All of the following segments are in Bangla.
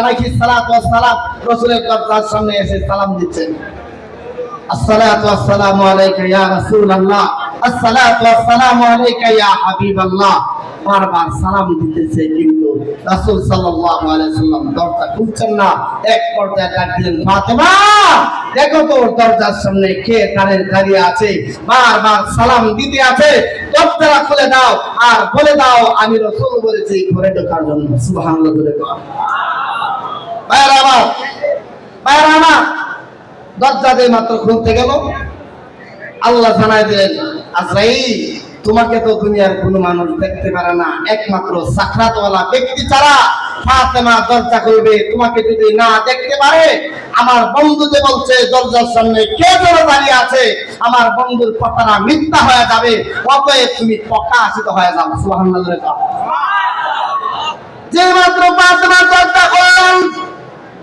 আলাইহিস সালাতু সালাম, রাসূলের দরজার সামনে এসে সালাম দিচ্ছেন। আসসালাতু ওয়াসসালামু আলাইকা ইয়া রাসূলুল্লাহ। আসসালাতু ওয়াসসালামু আলাইকা ইয়া হাবিবাল্লাহ। বারবার সালাম দিতেছে কিন্তু রাসূল সাল্লাল্লাহু আলাইহি সাল্লাম দরজা খুলছেন না। এক দিলেন, ফাতেমা, দেখো তো দরজার সামনে কে দাঁড়িয়ে আছে। বারবার সালাম দিতে আছে। দরজা খুলে দাও, আর বলে দাও, আমি রাসূল বলেছি, ঘরে ঢোকার জন্য। সুবহানাল্লাহ আমার তোমাকে একমাত্র সাকরাতওয়ালা ব্যক্তি ছাড়া ফাতেমা দরজা তোমাকে যদি না দেখতে পারে, আমার বন্ধু যে বলছে, দরজার সামনে কে যেন দাঁড়িয়ে আছে? আমার বন্ধুর কথাটা মিথ্যা হয়ে যাবে। অতএব তুমি প্রকাশিত হয়ে যাও। সুবহানাল্লাহ। যে মাত্র ফাতেমা দরজা খুললেন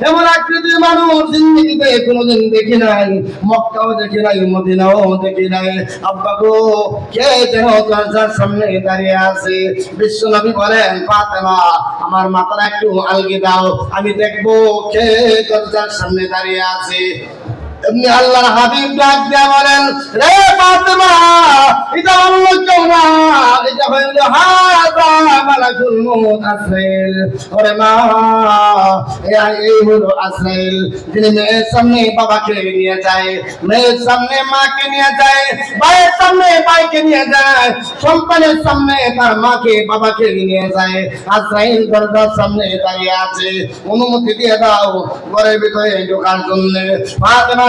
এমন আকৃতির মানুষ জিন্দিগিতে কোনোদিন দেখি নাই, মক্কাও দেখি নাই, মদিনাও দেখি নাই। আব্বা গো, কে যেন দরজার সামনে দাঁড়িয়ে আছে? বিশ্ব নবী বলেন, ফাতেমা, আমার মাথাটা একটু আলগি দাও, আমি দেখব কে দরজার সামনে দাঁড়িয়ে আছে। এমনি আল্লাহর হাবিব ডাক দিয়া বলেন, রে ফাতেমা, এটা অন্য কেউ না এটা হইল হাদা মালাকুল মউত আসরাইল ওরে মা এই হলো আসরাইল যিনি মেয়ের সামনে বাবাকে নিয়ে যায়, মেয়ের সামনে মাকে নিয়ে যায়, ভাইয়ের সামনে ভাইকে নিয়ে যায়, সন্তানের সামনে তার মাকে, বাবাকে নিয়ে যায়। আসরাইল দরজার সামনে দাঁড়িয়ে আছে। অনুমতি দিয়ে দাও, ঘরের ভিতরে ঢোকার জন্য। ফাতেমা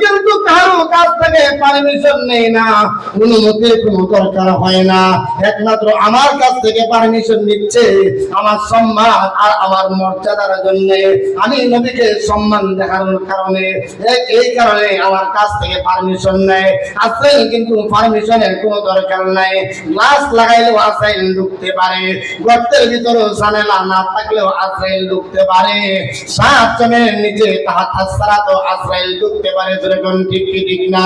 কিন্তু কারও কাছ থেকে পারমিশন নেই না। অনুমতির কোনো দরকার হয় না। একমাত্র আমার কাছ থেকে পারমিশন নিচ্ছে আমার সম্মান আর আমার মর্যাদার জন্য। আমি নবীকে সম্মান দেখানোর কারণে এই কারণে আমার কাছ থেকে পারমিশন নেয়। আজরাইল কিন্তু পারমিশনের কোনো দরকার নাই। গ্লাস লাগাইলেও আজরাইল ঢুকতে পারে। গর্তের ভিতরেও জানেলা না থাকলেও আজরাইল ঢুকতে পারে। সাত জনের নিচে তাহার ছাড়া তো আজরাইল ঢুকতে পারে। যেরকম ঠিক কি ঠিক না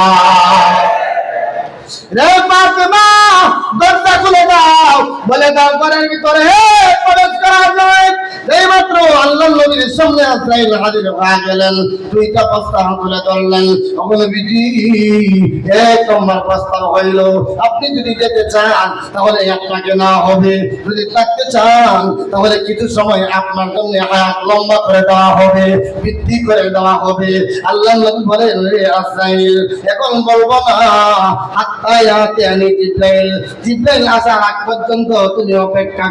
রে ফাতেমা, দরজা খুলে দাও। বলে দাও, ঘরের ভিতরে প্রবেশ করার নয় এই মাত্র নবীর সামনে হাজির হয়ে গেলেন। প্রস্তাব ধরলেন। প্রস্তাব হইল, আপনি যদি যেতে চান, তাহলে আপনাকে না হবে। যদি থাকতে চান, তাহলে কিছু সময় আপনার জন্য হায়াত লম্বা করে দেওয়া হবে বৃদ্ধি করে দেওয়া হবে। আল্লাহ নবী বলেন রে এখন বলব না তুমি অপেক্ষা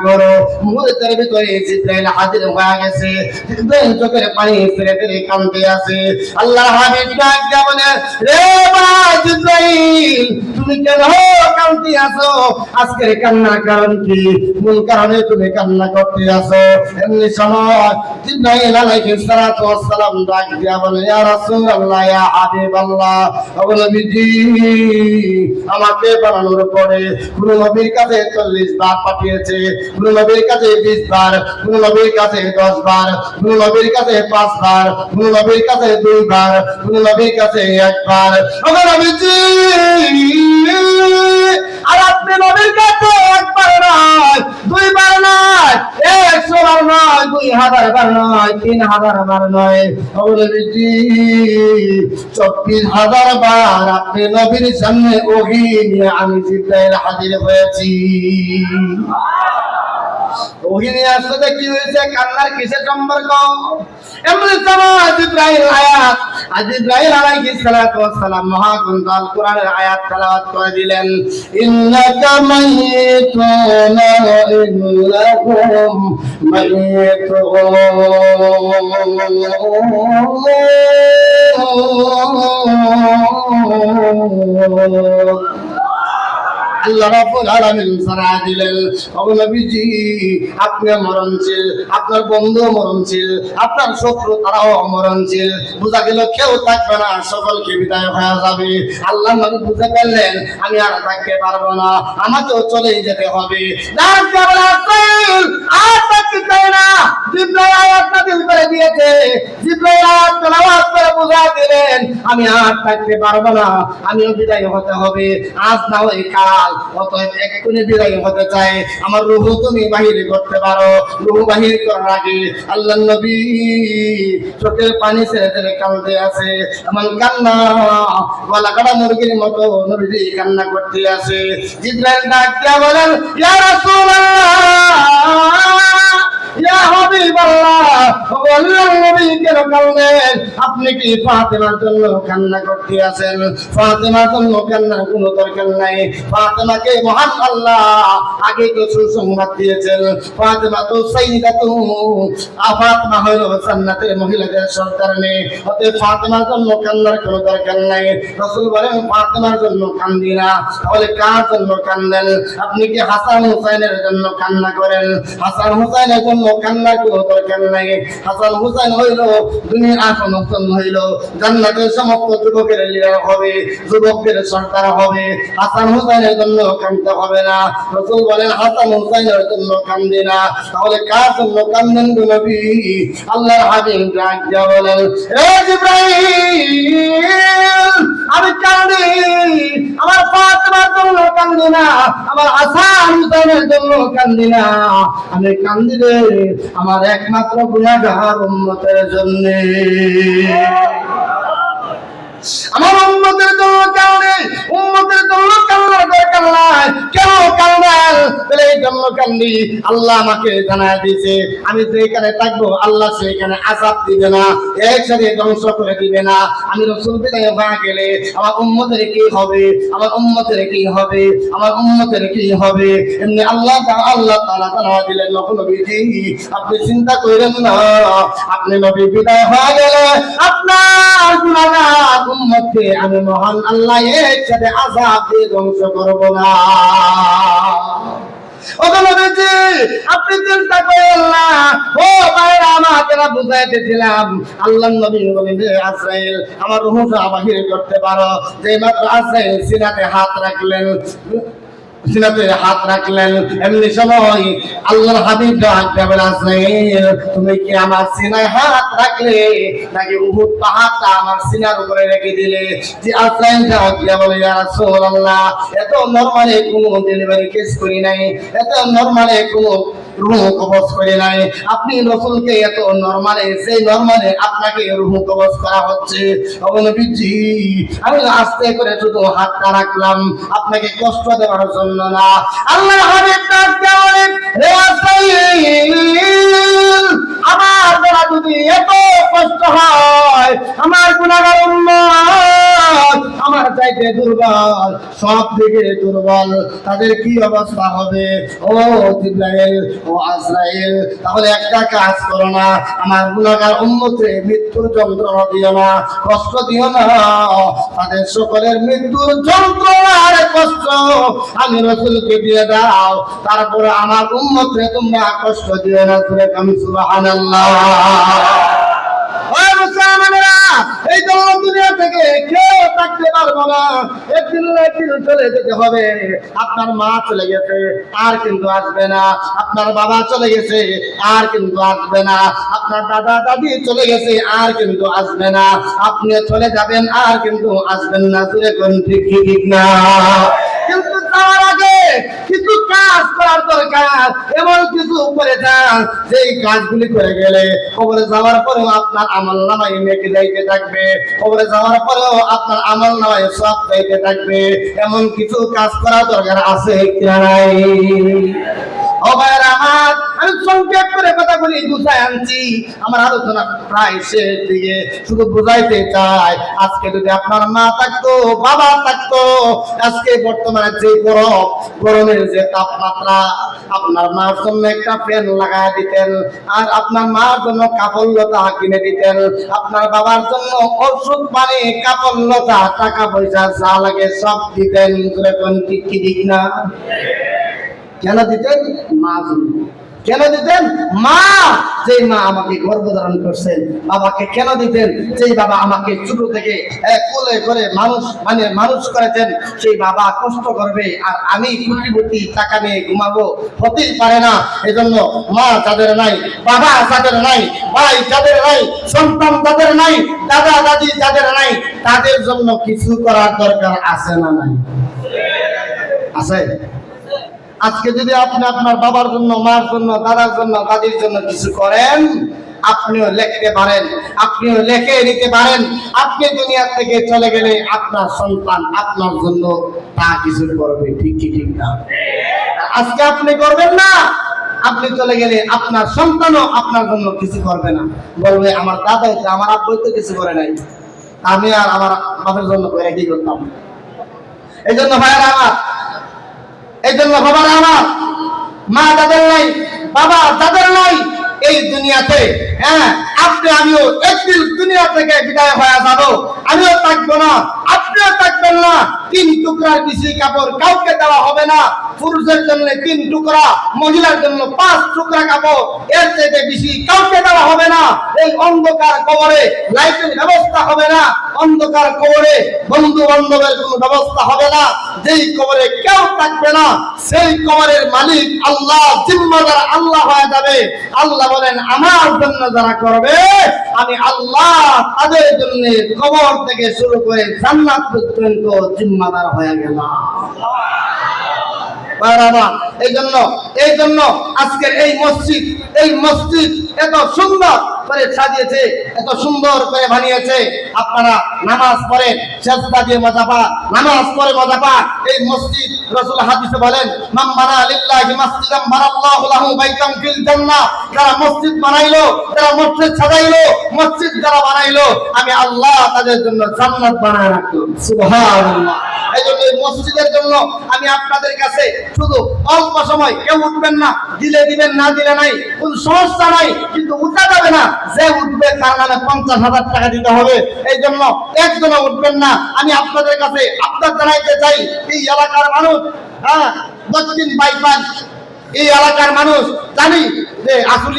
আল্লাহ তুমি আজকের কারণ কি? মূল কারণে তুমি কান্না করতে আছো এমনি সময় জিব্রাইল আলাইহিস সালাতু আমাকে বানানোর পরে কোন নবীর কাছে চল্লিশ বার পাঠিয়েছে। কোন নবীর কাছে বিশ বার কোন নবীর কাছে দশ বার কোন নবীর কাছে পাঁচ বার কোন নবীর কাছে দুই বার কোন নবীর কাছে একবার আমার নবীজি আর আপনি নবীর কাছে একবার নয় দুইবার নয় একশো বার নয় দুই হাজার বার নয়, তিন হাজার বার নয়। চব্বিশ হাজার বার আপনি নবীর সামনে ওহি নিয়ে আমি জিব্রাইল হাজির হয়েছি। আসতে কি হয়েছে কান্নার কিসের সম্পর্ক? এমনি সময় জিব্রাইল আয়াত আজ জিব্রাইল আলাইহিস সালাতু ওয়াস সালাম মহাগ্রন্থ আল কোরআনের আয়াত তেলাওয়াত করে দিলেন ইন্নাকা মাইয়িতুন ওয়া ইন্নাহুম মাইয়িতুন আল্লাহ আপনি মরণশীল আপনার বন্ধু মরণশীল আপনার শত্রু তারাও মরণশীল বোঝা গেল কেউ থাকবে না, সকলকে বিদায় হয়ে যাবে। আল্লাহ নবী বুঝে ফেললেন আমি আর থাকতে পারব না, আমাকেও চলেই যেতে হবে। ডাক আমি আর থাকতে পারব না। আমিও বিদায় হতে হবে। আজ না হয় কাল। অতএব এক্ষুনি বিদায় হতে চাই। আমার রুহু তুমি বাহির করতে পারো। রুহু বাহির করার আগে আল্লাহ নবী চোখের পানি ছেড়ে ছেড়ে কাঁদতে আছে এমন কান্না গলা কাটা মুরগির মতো নবীজি কান্না করতে আছে জিব্রাইল ডাক বলেন, ইয়া রাসূলুল্লাহ! ইয়া হাবিবাল্লাহ আপনি কি ফাতেমার জন্য কান্না করতে আছেন? ফাতেমার জন্য কান্নার কোনো দরকার নাই। ফাতেমাকে মহান আল্লাহ আগে তো সুসংবাদ দিয়েছেন। ফাতেমা তো সাইয়্যিদা তো ফাতেমা হলো জান্নাতের মহিলাদের সরদারনে অতএব ফাতেমার জন্য কান্নার কোনো দরকার নাই। রাসূল বলেন, ফাতেমার জন্য কান্দি না। তাহলে কার জন্য কান্দেন? আপনি কি হাসান হুসাইনের জন্য কান্না করেন? হাসান হুসাইনের জন্য কান্নার কোনো দরকার নাই। হাসান হুসাইন হইল, দুনিয়ার আসন উত্তম হইল। জান্নাতের সমস্ত যুবকের লিডার হবে, যুবকদের সরকার হবে। হাসান হুসাইনের জন্য কান্দতে হবে না। রসুল বলেন, হাসান হুসাইনের জন্য কান্দি না। তাহলে কার জন্য কান্দেন নবী? আল্লাহর হাবিব ডাক দিয়া বলেন, এ জিব্রাইল, আমি কান্দি। আমার ফাতেমার জন্য কান্দি না, আমার হাসান হুসাইনের জন্য কান্দি না। আমি কান্দি রে, আমার একমাত্র গুণাগার উম্মতের জন্য। আমার উন্মতের জন্য কেউ নেই উন্মতের জন্য কান্নার দরকার নাই। কেন কান্দেন কান্দি আল্লাহ আমাকে জানায় আমি যেখানে থাকব, আল্লাহ সেখানে দিবে না, একসাথে ধ্বংস করে দিবে না। আমি রসুল গেলে আমার কি হবে? আমার কি হবে? আমার কি হবে? এমনি আল্লাহ আল্লাহ জানা দিলেন আপনি চিন্তা করেন না। আপনি নবী বিদায় হয়ে গেলে আপনার আমি মহান আল্লাহ একসাথে আযাব দিয়ে ধ্বংস করব না। আপনি চিন্তা করেন না। ও বুঝাইতেছিলাম আমার রুহটা বাহির করতে পারো। যে মাত্র আজরাইল সিনাতে হাত রাখলেন হাত রাখলেন, এমনি সময় আল্লাহর হাবিব ডাক দেবেন তুমি কি আমার সিনায় হাত রাখলে? নাকি উহুদ পাহাড়টা আমার সিনার উপরে রেখে দিলে? যে আজরাইল ডাক দিয়ে বলে, ইয়া রাসূলুল্লাহ, এত নরমালে কোনো ডেলিভারি কেস করি নাই। এত নরমালে কোনো রুহ কবজ করে নাই। আপনি রসুলকে এত নরমালে সেই নরমালে আপনাকে রুহ কবজ করা হচ্ছে। অবনবীজি আমি আস্তে করে শুধু হাতটা রাখলাম, আপনাকে কষ্ট দেওয়ার জন্য না। আল্লাহ হাবিব ডাক রে আমার দ্বারা যদি এত কষ্ট হয়, আমার গুণাগার আমার চাইতে দুর্বল, সব দিকে দুর্বল, তাদের কি অবস্থা হবে? ও জিব্রাইল, ও আজরাইল, তাহলে একটা কাজ করো না, আমার গুণাগার উম্মতে মৃত্যুর যন্ত্রণা দিও না, কষ্ট দিও না। তাদের সকলের মৃত্যুর যন্ত্রণার কষ্ট আমি রসুলকে দিয়ে দাও, তারপরে আমার উম্মতে তোমরা কষ্ট দিও না, সুরে কামি মুসলমানেরা চলে আপনার আর কিন্তু আসবে না। আপনার বাবা চলে গেছে, আর কিন্তু আসবে না। আপনার দাদা, দাদি চলে গেছে, আর কিন্তু আসবে না। আপনি চলে যাবেন, আর কিন্তু আসবেন না। তুই কোন ঠিক ঠিক না। কিন্তু যাওয়ার আগে কাজ করার দরকার। এমন কিছু করে যান, যেই কাজগুলি করে গেলে কবরে যাওয়ার পরেও আপনার আমল নামায় মেকে যাইতে থাকবে। কবরে যাওয়ার পরেও আপনার আমল নামায় সব যাইতে থাকবে। এমন কিছু কাজ করার দরকার আছে কিনা নাই? ও ভাইয়েরা আমার, আমি সংক্ষেপ করে কথা বলি গুছায় আনছি। আমার আলোচনা প্রায় শেষ দিকে, শুধু বুঝাইতে চাই, আজকে যদি আপনার মা থাকতো, বাবা থাকতো, আজকে বর্তমানে যে গরম, গরমের যে তাপমাত্রা, আপনার মার জন্য একটা ফ্যান লাগায় দিতেন, আর আপনার মার জন্য কাপড় লতা কিনে দিতেন, আপনার বাবার জন্য ওষুধ পানি, কাপড় লতা, টাকা পয়সা যা লাগে সব দিতেন। ঠিক কি দিক না? কেন দিতেন? মা কেন দিতেন? মা! যে মা আমাকে গর্ভধারণ করছেন, বাবাকে কেন দিতেন? যেই বাবা আমাকে ছোট থেকে কোলে করে মানুষ মানে মানুষ করেছেন, সেই বাবা কষ্ট করবে আর আমি কোটিপতি টাকা নিয়ে ঘুমাবো, হতেই পারে না। এজন্য মা যাদের নাই, বাবা যাদের নাই, ভাই যাদের নাই, সন্তান যাদের নাই, দাদা দাদি যাদের নাই, তাদের জন্য কিছু করার দরকার আছে না নাই? আছে? আজকে যদি আপনি আপনার বাবার জন্য মার জন্য, দাদার জন্য, দাদির জন্য কিছু করেন, আপনিও লিখতে পারেন, আপনিও লিখে নিতে পারেন। আপনি দুনিয়া থেকে চলে গেলে আপনার সন্তান আপনার জন্য তা কিছু করবে, ঠিক কি ঠিক না? আজকে আপনি করবেন না, আপনি চলে গেলে আপনার সন্তানও আপনার জন্য কিছু করবে না। বলবে, আমার দাদা আমার আব্বু তো কিছু করে নাই। আমি আর আমার বাবার জন্য করে কি করতাম? এই জন্য ভাইয়েরা আমার জন্য বাবার আমার মা দাদার নাই বাবা দাদার নাই। এই দুনিয়াতে হ্যাঁ আপনি, আমিও একদিন দুনিয়া থেকে বিদায় হয়ে যাব। আমিও থাকব না, আপনিও থাকবেন না। তিন টুকরার বেশি কাপড় কাউকে দেওয়া হবে না। পুরুষের জন্য তিন টুকরা, মহিলার জন্য পাঁচ টুকরা কাপড়। এর চাইতে বেশি কাউকে দেওয়া হবে না। এই অন্ধকার কবরে লাইটের ব্যবস্থা হবে না। অন্ধকার কবরে বন্ধু বান্ধবের কোনো ব্যবস্থা হবে না। যেই কবরে কেউ থাকবে না, সেই কবরের মালিক আল্লাহ, জিম্মাদার আল্লাহ হয়ে যাবে। আল্লাহ বলেন, আমার জন্য যারা করবে আমি আল্লাহ তাদের জন্য কবর থেকে শুরু করে জান্নাত পর্যন্ত জিম্মাদার হয়ে গেলাম। মসজিদ বানাইলো মসজিদ মসজিদ যারা বানাইলো আমি আল্লাহ তাদের জন্য জান্নাত বানায় রাখলাম এই জন্য উঠবেন না। আমি আপনাদের কাছে আপনার জানাইতে চাই, এই এলাকার মানুষ হ্যাঁ দক্ষিণ বাইপাস, এই এলাকার মানুষ জানি যে আসলে